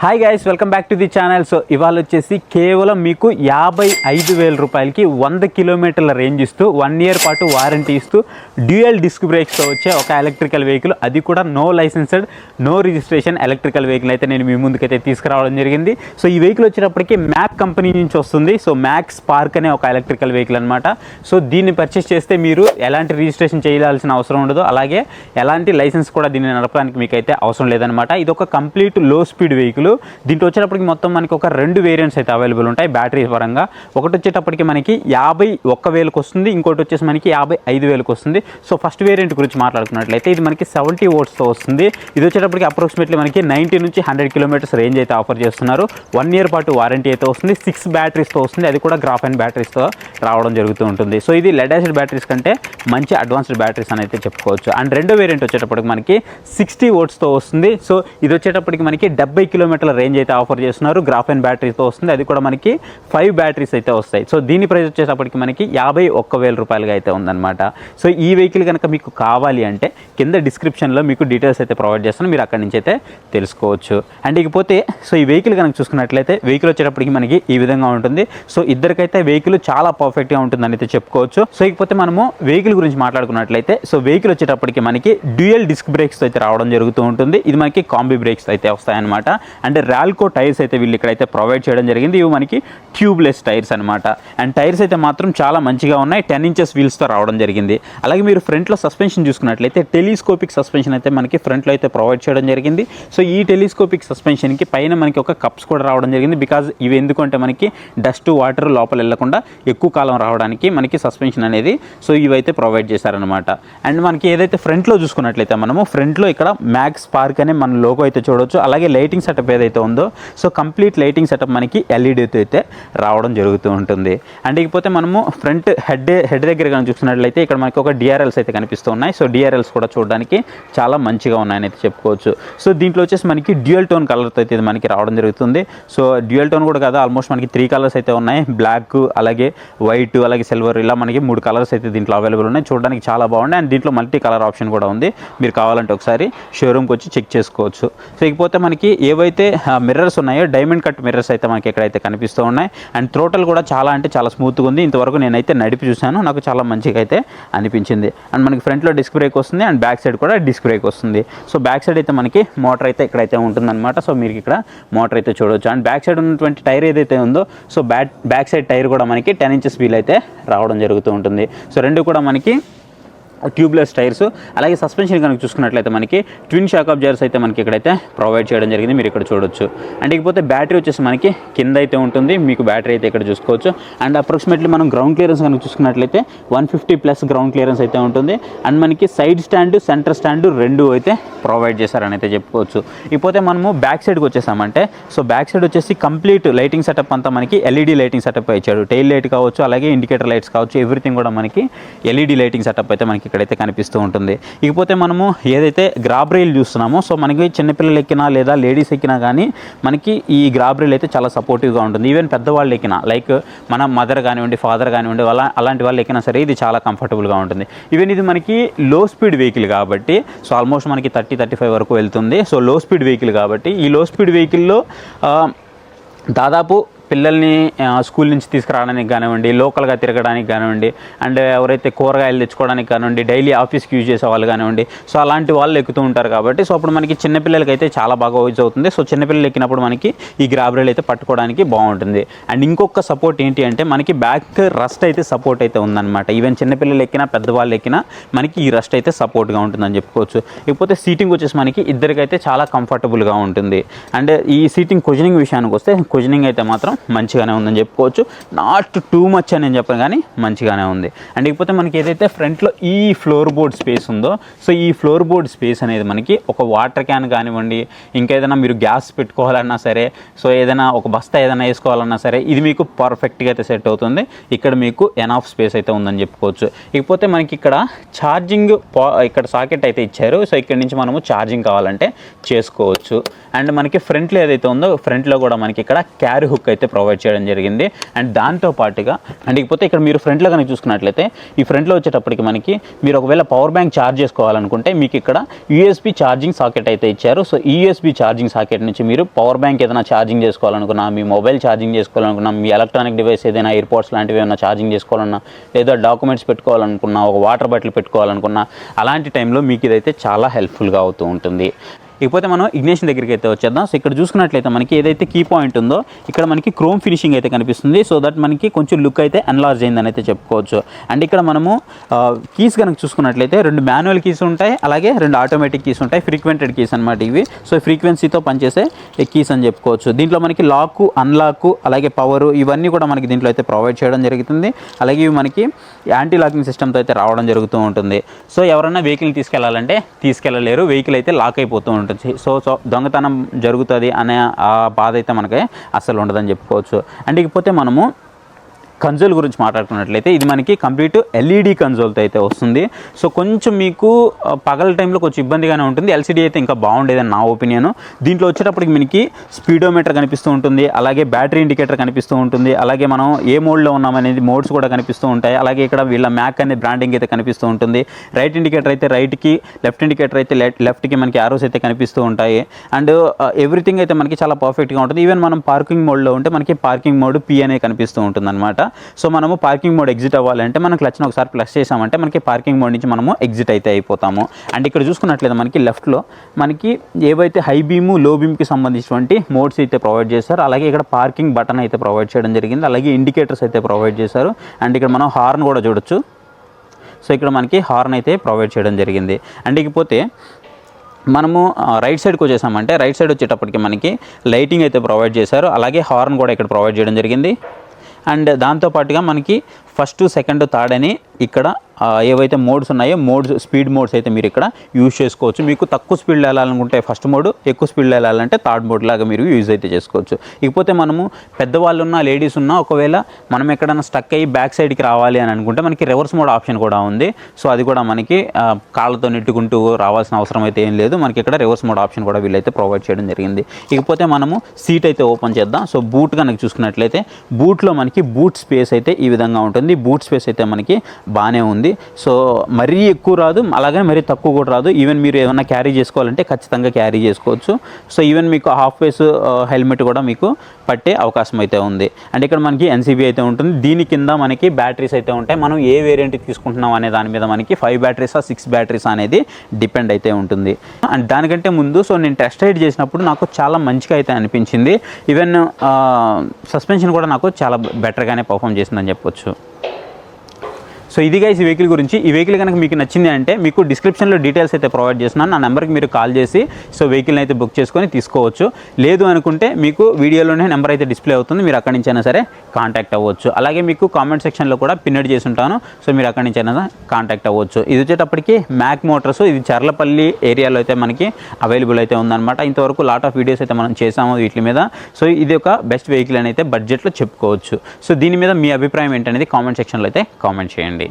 Hi guys welcome back to the channel so ఇవాళ వచ్చేసి కేవలం మీకు యాభై ఐదు వేల రూపాయలకి వంద కిలోమీటర్ల రేంజ్ ఇస్తూ వన్ ఇయర్ పాటు వారంటీ ఇస్తూ డ్యూయల్ డిస్క్ బ్రేక్స్తో వచ్చే ఒక ఎలక్ట్రికల్ వెహికల్ అది కూడా no licensed no registration electrical vehicle అయితే నేను మీ ముందుకైతే తీసుకురావడం జరిగింది. సో ఈ వెహికల్ వచ్చేటప్పటికి మ్యాక్ కంపెనీ నుంచి వస్తుంది. సో మ్యాక్స్ పార్క్ అనే ఒక ఎలక్ట్రికల్ వెహికల్ అనమాట సో దీన్ని పర్చేస్ చేస్తే మీరు ఎలాంటి రిజిస్ట్రేషన్ చేయాల్సిన అవసరం ఉండదు. అలాగే ఎలాంటి లైసెన్స్ కూడా దీన్ని నడపడానికి మీకు అయితే అవసరం లేదనమాట ఇది ఒక కంప్లీట్లో స్పీడ్ వెహికల్ దీంట్లో వచ్చేటప్పటికి మొత్తం మనకి ఒక రెండు వేరియంట్స్ అయితే అవైలబుల్ ఉంటాయి బ్యాటరీ పరంగా. ఒకటి వచ్చేటప్పటికి మనకి యాభై ఒక్క వేలకు వస్తుంది ఇంకోటి వచ్చేసి మనకి యాభై ఐదు వేలకు వస్తుంది. సో ఫస్ట్ వేరియంట్ గురించి మాట్లాడుకున్నట్లయితే ఇది మనకి సెవెంటీ ఓట్స్తో వస్తుంది. ఇది వచ్చేటప్పటికి అప్రాక్సిమేట్లీ మనకి నైంటీ నుంచి హండ్రెడ్ కిలోమీటర్స్ రేంజ్ అయితే ఆఫర్ చేస్తున్నారు. వన్ ఇయర్ పాటు వారంటీ అయితే వస్తుంది. సిక్స్ బ్యాటరీస్తో వస్తుంది. అది కూడా గ్రాఫ్ అండ్ బ్యాటరీస్తో రావడం జరుగుతూ ఉంటుంది. సో ఇది లెడ్ యాసిడ్ బ్యాటరీస్ కంటే మంచి అడ్వాన్స్డ్ బ్యాటరీస్ అని అయితే చెప్పుకోవచ్చు. అండ్ రెండో వేరియంట్ వచ్చేటప్పటికి మనకి సిక్స్టీ ఓట్స్తో వస్తుంది. సో ఇది వచ్చేటప్పటికి మనకి డెబ్బై కిలోమీటర్ల రేంజ్ అయితే ఆఫర్ చేస్తున్నారు. గ్రాఫ్ అండ్ బ్యాటరీతో వస్తుంది. అది కూడా మనకి ఫైవ్ బ్యాటరీస్ అయితే వస్తాయి. సో దీని ప్రైస్ వచ్చేటప్పటికి మనకి యాభై ఒక్క వేల రూపాయలుగా అయితే ఉందన్నమాట. సో ఈ వెహికల్ కనుక మీకు కావాలి అంటే కింద డిస్క్రిప్షన్లో మీకు డీటెయిల్స్ అయితే ప్రొవైడ్ చేస్తాను. మీరు అక్కడి నుంచి అయితే తెలుసుకోవచ్చు. అండ్ ఇకపోతే సో ఈ వెహికల్ కనుక చూసుకున్నట్లయితే వెహికల్ వచ్చేటప్పటికి మనకి ఈ విధంగా ఉంటుంది. సో ఇద్దరికైతే వెహికల్ చాలా పర్ఫెక్ట్గా ఉంటుందని అయితే చెప్పుకోవచ్చు. సో ఇకపోతే మనము వెహికల్ గురించి మాట్లాడుకున్నట్లయితే సో వెహికల్ వచ్చేటప్పటికి మనకి డ్యూయల్ డిస్క్ బ్రేక్స్ అయితే రావడం జరుగుతూ ఉంటుంది. ఇది మనకి కాంబీ బ్రేక్స్ అయితే వస్తాయన్నమాట. అండ్ రాల్కో టైర్స్ అయితే వీళ్ళు ఇక్కడైతే ప్రొవైడ్ చేయడం జరిగింది. ఇవి మనకి ట్యూబ్లెస్ టైర్స్ అనమాట అండ్ టైర్స్ అయితే మాత్రం చాలా మంచిగా ఉన్నాయి. టెన్ ఇంచెస్ వీల్స్తో రావడం జరిగింది. అలాగే మీరు ఫ్రంట్లో సస్పెన్షన్ చూసుకున్నట్లయితే టెలిస్కోపిక్ సస్పెన్షన్ అయితే మనకి ఫ్రంట్లో అయితే ప్రొవైడ్ చేయడం జరిగింది. సో ఈ టెలిస్కోపిక్ సస్పెన్షన్కి పైన మనకి ఒక కప్స్ కూడా రావడం జరిగింది. బికాజ్ ఇవి ఎందుకంటే మనకి డస్ట్ వాటర్ లోపల వెళ్ళకుండా ఎక్కువ కాలం రావడానికి మనకి సస్పెన్షన్ అనేది సో ఇవైతే ప్రొవైడ్ చేశారనమాట అండ్ మనకి ఏదైతే ఫ్రంట్లో చూసుకున్నట్లయితే మనము ఫ్రంట్లో ఇక్కడ మ్యాక్స్ పార్క్ అనే మన లోగో అయితే చూడొచ్చు. అలాగే లైటింగ్ సెటప్ ఏదైతే ఉందో సో కంప్లీట్ లైటింగ్ సెటప్ మనకి ఎల్ఈడితో అయితే రావడం జరుగుతూ ఉంటుంది. అండ్ ఇకపోతే మనము ఫ్రంట్ హెడ్ హెడ్ దగ్గర కనుక చూసినట్లయితే ఇక్కడ మనకి ఒక డిఆర్ఎల్స్ అయితే కనిపిస్తూ ఉన్నాయి. సో డిఆర్ఎల్స్ కూడా చూడడానికి చాలా మంచిగా ఉన్నాయని అయితే చెప్పుకోవచ్చు. సో దీంట్లో వచ్చేసి మనకి డ్యూయల్ టోన్ కలర్తో అయితే ఇది మనకి రావడం జరుగుతుంది. సో డ్యూయల్ టోన్ కూడా కదా ఆల్మోస్ట్ మనకి త్రీ కలర్స్ అయితే ఉన్నాయి. బ్లాక్ అలాగే వైట్ అలాగే సిల్వర్ ఇలా మనకి మూడు కలర్స్ అయితే దీంట్లో అవైలబుల్ ఉన్నాయి. చూడడానికి చాలా బాగుంది అండ్ దీంట్లో మల్టీ కలర్ ఆప్షన్ కూడా ఉంది. మీరు కావాలంటే ఒకసారి షోరూమ్కి వచ్చి చెక్ చేసుకోవచ్చు. సో ఇకపోతే మనకి ఏవైతే మిర్రర్స్ ఉన్నాయో. డైమండ్ కట్ మిర్రర్స్ అయితే మనకి ఎక్కడైతే కనిపిస్తూ ఉన్నాయి. అండ్ త్రోటల్ కూడా చాలా అంటే చాలా స్మూత్గా ఉంది. ఇంతవరకు నేనైతే నడిపి చూశాను. నాకు చాలా మంచిగా అయితే అనిపించింది. అండ్ మనకి ఫ్రంట్లో డిస్క్ బ్రేక్ వస్తుంది. అండ్ బ్యాక్ సైడ్ కూడా డిస్క్ బ్రేక్ వస్తుంది. సో బ్యాక్ సైడ్ అయితే మనకి మోటార్ అయితే ఇక్కడైతే ఉంటుందన్నమాట. సో మీరు ఇక్కడ మోటార్ అయితే చూడవచ్చు అండ్ బ్యాక్ సైడ్ ఉన్నటువంటి టైర్ ఏదైతే ఉందో so back back side tyre కూడా మనకి టెన్ ఇంచెస్ వీల్ అయితే రావడం జరుగుతూ ఉంటుంది. సో రెండు కూడా మనకి ట్యూబ్లెస్ టైర్స్. అలాగే సస్పెన్షన్ కనుక చూసుకున్నట్లయితే మనకి ట్విన్ షాక్ అబ్జర్స్ అయితే మనకి ఇక్కడైతే ప్రొవైడ్ చేయడం జరిగింది. మీరు ఇక్కడ చూడొచ్చు. అండ్ ఇకపోతే బ్యాటరీ వచ్చేసి మనకి కింద అయితే ఉంటుంది. మీకు బ్యాటరీ అయితే ఇక్కడ చూసుకోవచ్చు. అండ్ అప్రాక్సిమేట్లీ మనం గ్రౌండ్ క్లియరెన్స్ కనుక చూసుకున్నట్లయితే one fifty plus ground clearance అయితే ఉంటుంది. అండ్ మనకి సైడ్ స్టాండ్ సెంటర్ స్టాండ్ రెండు అయితే ప్రొవైడ్ చేశారని అయితే చెప్పుకోవచ్చు. ఇకపోతే మనము బ్యాక్ సైడ్కి వచ్చేసామంటే సో బ్యాక్ సైడ్ వచ్చేసి కంప్లీట్ లైటింగ్ సెటప్ అంతా మనకి ఎల్ఈడి లైటింగ్ సెటప్ ఇచ్చాడు. టైల్ లైట్ కావచ్చు అలాగే ఇండికేటర్ లైట్స్ కావచ్చు ఎవ్రీథింగ్ కూడా మనకి ఎల్ఈడి లైటింగ్ సెటప్ అయితే మనకి ఇక్కడైతే కనిపిస్తూ ఉంటుంది. ఇకపోతే మనము ఏదైతే గ్రాబ్రైల్ చూస్తున్నామో సో మనకి చిన్నపిల్లలు ఎక్కినా లేదా లేడీస్ ఎక్కినా కానీ మనకి ఈ గ్రాబ్రైల్ అయితే చాలా సపోర్టివ్గా ఉంటుంది. ఈవెన్ పెద్దవాళ్ళు ఎక్కినా లైక్ మన మదర్ కానివ్వండి ఫాదర్ కానివ్వండి అలా అలాంటి వాళ్ళు ఎక్కినా సరే ఇది చాలా కంఫర్టబుల్గా ఉంటుంది. ఈవెన్ ఇది మనకి లో స్పీడ్ వెహికల్ కాబట్టి సో ఆల్మోస్ట్ మనకి థర్టీ థర్టీ ఫైవ్ వరకు వెళ్తుంది. సో లో స్పీడ్ వెహికల్ కాబట్టి ఈ లో స్పీడ్ వెహికల్లో దాదాపు పిల్లల్ని స్కూల్ నుంచి తీసుకురావడానికి కానివ్వండి లోకల్గా తిరగడానికి కానివ్వండి అండ్ ఎవరైతే కూరగాయలు తెచ్చుకోవడానికి కానివ్వండి డైలీ ఆఫీస్కి యూజ్ చేసే వాళ్ళు కానివ్వండి సో అలాంటి వాళ్ళు ఎక్కుతూ ఉంటారు కాబట్టి సో అప్పుడు మనకి చిన్నపిల్లలకి అయితే చాలా బాగా యూజ్ అవుతుంది. సో చిన్నపిల్లలు ఎక్కినప్పుడు మనకి ఈ గ్రాబ్రేలు అయితే పట్టుకోవడానికి బాగుంటుంది. అండ్ ఇంకొక సపోర్ట్ ఏంటి అంటే మనకి బ్యాక్ రస్ట్ అయితే సపోర్ట్ అయితే ఉందన్నమాట. ఈవెన్ చిన్నపిల్లలు ఎక్కినా పెద్దవాళ్ళు ఎక్కినా మనకి ఈ రస్ట్ అయితే సపోర్ట్గా ఉంటుందని చెప్పుకోవచ్చు. ఇకపోతే సీటింగ్ వచ్చేసి మనకి ఇద్దరికైతే చాలా కంఫర్టబుల్గా ఉంటుంది. అండ్ ఈ సీటింగ్ కుజనింగ్ విషయానికి వస్తే కుజనింగ్ అయితే మాత్రం మంచిగానే ఉందని చెప్పుకోవచ్చు. నాట్ టూ మచ్ అని నేను చెప్పను కానీ మంచిగానే ఉంది. అండ్ ఇకపోతే మనకి ఏదైతే ఫ్రంట్లో ఈ ఫ్లోర్ బోర్డ్ స్పేస్ ఉందో సో ఈ ఫ్లోర్ బోర్డ్ స్పేస్ అనేది మనకి ఒక వాటర్ క్యాన్ కానివ్వండి ఇంకా ఏదైనా మీరు గ్యాస్ పెట్టుకోవాలన్నా సరే సో ఏదైనా ఒక బస్తా ఏదైనా వేసుకోవాలన్నా సరే ఇది మీకు పర్ఫెక్ట్గా అయితే సెట్ అవుతుంది. ఇక్కడ మీకు ఎన్ ఆఫ్ స్పేస్ అయితే ఉందని చెప్పుకోవచ్చు. ఇకపోతే మనకి ఇక్కడ ఛార్జింగ్ ఇక్కడ సాకెట్ అయితే ఇచ్చారు. సో ఇక్కడ నుంచి మనము ఛార్జింగ్ కావాలంటే చేసుకోవచ్చు. అండ్ మనకి ఫ్రంట్లో ఏదైతే ఉందో ఫ్రంట్లో కూడా మనకి ఇక్కడ క్యారీ హుక్ అయితే అయితే ప్రొవైడ్ చేయడం జరిగింది. అండ్ దాంతో పాటుగా అండ్ ఇకపోతే ఇక్కడ మీరు ఫ్రంట్లో కనుక చూసుకున్నట్లయితే ఈ ఫ్రంట్లో వచ్చేటప్పటికి మనకి మీరు ఒకవేళ పవర్ బ్యాంక్ ఛార్జ్ చేసుకోవాలనుకుంటే మీకు ఇక్కడ యూఎస్బి ఛార్జింగ్ సాకెట్ అయితే ఇచ్చారు. సో ఈ యూఎస్బి ఛార్జింగ్ సాకెట్ నుంచి మీరు పవర్ బ్యాంక్ ఏదైనా ఛార్జింగ్ చేసుకోవాలనుకున్నా మీ మొబైల్ ఛార్జింగ్ చేసుకోవాలనుకున్నా మీ ఎలక్ట్రానిక్ డివైస్ ఏదైనా ఎయిర్పోర్ట్స్ లాంటివి ఏమైనా ఛార్జింగ్ చేసుకోవాలన్నా లేదా డాక్యుమెంట్స్ పెట్టుకోవాలనుకున్నా ఒక వాటర్ బాటిల్ పెట్టుకోవాలనుకున్నా అలాంటి టైంలో మీకు ఇదైతే చాలా హెల్ప్ఫుల్గా అవుతూ ఉంటుంది. ఇకపోతే మనం ఇగ్నేషన్ దగ్గరికి అయితే వచ్చేద్దాం. సో ఇక్కడ చూసుకున్నట్లయితే మనకి ఏదైతే కీ పాయింట్ ఉందో ఇక్కడ మనకి క్రోమ్ ఫినిషింగ్ అయితే కనిపిస్తుంది. సో దట్ మనకి కొంచెం లుక్ అయితే ఎన్లార్జ్ అయిందని అయితే చెప్పుకోవచ్చు. అండ్ ఇక్కడ మనము కీస్ కనుక చూసుకున్నట్లయితే రెండు మాన్యువల్ కీస్ ఉంటాయి అలాగే రెండు ఆటోమేటిక్ కీస్ ఉంటాయి ఫ్రీక్వెంటెడ్ కీస్ అనమాట ఇవి. సో ఫ్రీక్వెన్సీతో పనిచేసే కీస్ అని చెప్పుకోవచ్చు. దీంట్లో మనకి లాక్ అన్లాక్ అలాగే పవర్ ఇవన్నీ కూడా మనకి దీంట్లో అయితే ప్రొవైడ్ చేయడం జరుగుతుంది. అలాగే ఇవి మనకి యాంటీ లాకింగ్ సిస్టమ్తో అయితే రావడం జరుగుతూ ఉంటుంది. సో ఎవరైనా వెహికల్ తీసుకెళ్ళాలంటే తీసుకెళ్ళలేరు వెహికల్ అయితే లాక్ అయిపోతూ ఉంటుంది. సో సో దొంగతనం జరుగుతుంది అనే ఆ బాధ అయితే మనకి అస్సలు ఉండదని చెప్పుకోవచ్చు. అండ్ ఇకపోతే మనము కన్సోల్ గురించి మాట్లాడుకున్నట్లయితే ఇది మనకి కంప్లీట్ ఎల్ఈడి కన్సోల్తో అయితే వస్తుంది. సో కొంచెం మీకు పగల టైంలో కొంచెం ఇబ్బందిగానే ఉంటుంది. ఎల్సిడి అయితే ఇంకా బాగుండేదని నా ఒపీనియన్. దీంట్లో వచ్చేటప్పటికి మనకి స్పీడోమీటర్ కనిపిస్తూ ఉంటుంది. అలాగే బ్యాటరీ ఇండికేటర్ కనిపిస్తూ ఉంటుంది. అలాగే మనం ఏ మోడ్లో ఉన్నామనేది మోడ్స్ కూడా కనిపిస్తూ ఉంటాయి. అలాగే ఇక్కడ వీళ్ళ మ్యాక్ అనే బ్రాండింగ్ అయితే కనిపిస్తూ ఉంటుంది. రైట్ ఇండికేటర్ అయితే రైట్కి లెఫ్ట్ ఇండికేటర్ అయితే లెఫ్ట్ లెఫ్ట్కి మనకి ఆరోస్ అయితే కనిపిస్తూ ఉంటాయి. అండ్ ఎవ్రీథింగ్ అయితే మనకి చాలా పర్ఫెక్ట్గా ఉంటుంది. ఈవెన్ మనం పార్కింగ్ మోడ్లో ఉంటే మనకి పార్కింగ్ మోడ్ పి అనే కనిపిస్తూ ఉంటుంది అనమాట సో మనము పార్కింగ్ మోడ్ ఎగ్జిట్ అవ్వాలంటే మనం క్లచ్ని ఒకసారి ప్లస్ చేసామంటే మనకి పార్కింగ్ మోడ్ నుంచి మనము ఎగ్జిట్ అయితే అయిపోతాము. అండ్ ఇక్కడ చూసుకున్నట్లయితే మనకి లెఫ్ట్లో మనకి ఏవైతే హై బీము లో బీమ్కి సంబంధించినటువంటి మోడ్స్ అయితే ప్రొవైడ్ చేశారు అలాగే ఇక్కడ పార్కింగ్ బటన్ అయితే ప్రొవైడ్ చేయడం జరిగింది అలాగే ఇండికేటర్స్ అయితే ప్రొవైడ్ చేశారు. అండ్ ఇక్కడ మనం హార్న్ కూడా చూడొచ్చు. సో ఇక్కడ మనకి హార్న్ అయితే ప్రొవైడ్ చేయడం జరిగింది. అండ్ ఇకపోతే మనము రైట్ సైడ్కి వచ్చేసామంటే రైట్ సైడ్ వచ్చేటప్పటికి మనకి లైటింగ్ అయితే ప్రొవైడ్ చేశారు. అలాగే హార్న్ కూడా ఇక్కడ ప్రొవైడ్ చేయడం జరిగింది. అండ్ దాంతోపాటుగా మనకి ఫస్ట్ సెకండ్ థర్డ్ అని ఇక్కడ ఏవైతే మోడ్స్ ఉన్నాయో మోడ్స్ స్పీడ్ మోడ్స్ అయితే మీరు ఇక్కడ యూజ్ చేసుకోవచ్చు. మీకు తక్కువ స్పీడ్లో వెళ్ళాలనుకుంటే ఫస్ట్ మోడ్ ఎక్కువ స్పీడ్లో వెళ్ళాలంటే థర్డ్ మోడ్ లాగా మీరు యూజ్ అయితే చేసుకోవచ్చు. ఇకపోతే మనము పెద్దవాళ్ళు ఉన్న లేడీస్ ఉన్నా ఒకవేళ మనం ఎక్కడైనా స్టక్ అయ్యి బ్యాక్ సైడ్కి రావాలి అని అనుకుంటే మనకి రివర్స్ మోడ్ ఆప్షన్ కూడా ఉంది. సో అది కూడా మనకి కాళ్ళతో నెట్టుకుంటూ రావాల్సిన అవసరం అయితే ఏం లేదు. మనకి ఇక్కడ రివర్స్ మోడ్ ఆప్షన్ కూడా వీళ్ళైతే ప్రొవైడ్ చేయడం జరిగింది. ఇకపోతే మనము సీట్ అయితే ఓపెన్ చేద్దాం. సో బూట్ కనుక చూసుకున్నట్లయితే బూట్లో మనకి బూట్ స్పేస్ అయితే ఈ విధంగా ఉంటుంది. బూట్ స్పేస్ అయితే మనకి బాగానే ఉంది. సో మరీ ఎక్కువ రాదు అలాగే మరీ తక్కువ కూడా రాదు. ఈవెన్ మీరు ఏమైనా క్యారీ చేసుకోవాలంటే ఖచ్చితంగా క్యారీ చేసుకోవచ్చు. సో ఈవెన్ మీకు హాఫ్ ఫేస్ హెల్మెట్ కూడా మీకు పట్టే అవకాశం అయితే ఉంది. అండ్ ఇక్కడ మనకి ఎన్సీబీ అయితే ఉంటుంది. దీని కింద మనకి బ్యాటరీస్ అయితే ఉంటాయి. మనం ఏ వేరియంట్ తీసుకుంటున్నాం అనే దాని మీద మనకి ఫైవ్ బ్యాటరీసా సిక్స్ బ్యాటరీస్ అనేది డిపెండ్ అయితే ఉంటుంది. అండ్ దానికంటే ముందు సో నేను టెస్ట్ రైడ్ చేసినప్పుడు నాకు చాలా మంచిగా అయితే అనిపించింది. ఈవెన్ సస్పెన్షన్ కూడా నాకు చాలా బెటర్గానే పర్ఫామ్ చేసిందని చెప్పొచ్చు. సో ఇదిగా ఈ వెహికల్ గురించి. ఈ వెహికల్ కనుక మీకు నచ్చింది అంటే మీకు డిస్క్రిప్షన్లో డీటెయిల్స్ అయితే ప్రొవైడ్ చేస్తున్నాను. నా నెంబర్కి మీరు కాల్ చేసి సో వెహికల్ని అయితే బుక్ చేసుకొని తీసుకోవచ్చు. లేదు అనుకుంటే మీకు వీడియోలోనే నెంబర్ అయితే డిస్ప్లే అవుతుంది. మీరు అక్కడి నుంచి అయినా సరే కాంటాక్ట్ అవ్వచ్చు. అలాగే మీకు కామెంట్ సెక్షన్లో కూడా పిన్నెడ్ చేసి ఉంటాను. సో మీరు అక్కడి నుంచి కాంటాక్ట్ అవ్వచ్చు. ఇది వచ్చేటప్పటికి మ్యాక్ మోటార్స్ ఇది చర్లపల్లి ఏరియాలో అయితే మనకి అవైలబుల్ అయితే ఉందన్నమాట. ఇంతవరకు లాట్ ఆఫ్ వీడియోస్ అయితే మనం చేసాము వీటి మీద. సో ఇది ఒక బెస్ట్ వెహికల్ అని అయితే బడ్జెట్లో చెప్పుకోవచ్చు. సో దీని మీద మీ అభిప్రాయం ఏంటనేది కామెంట్ సెక్షన్లో అయితే కామెంట్ చేయండి.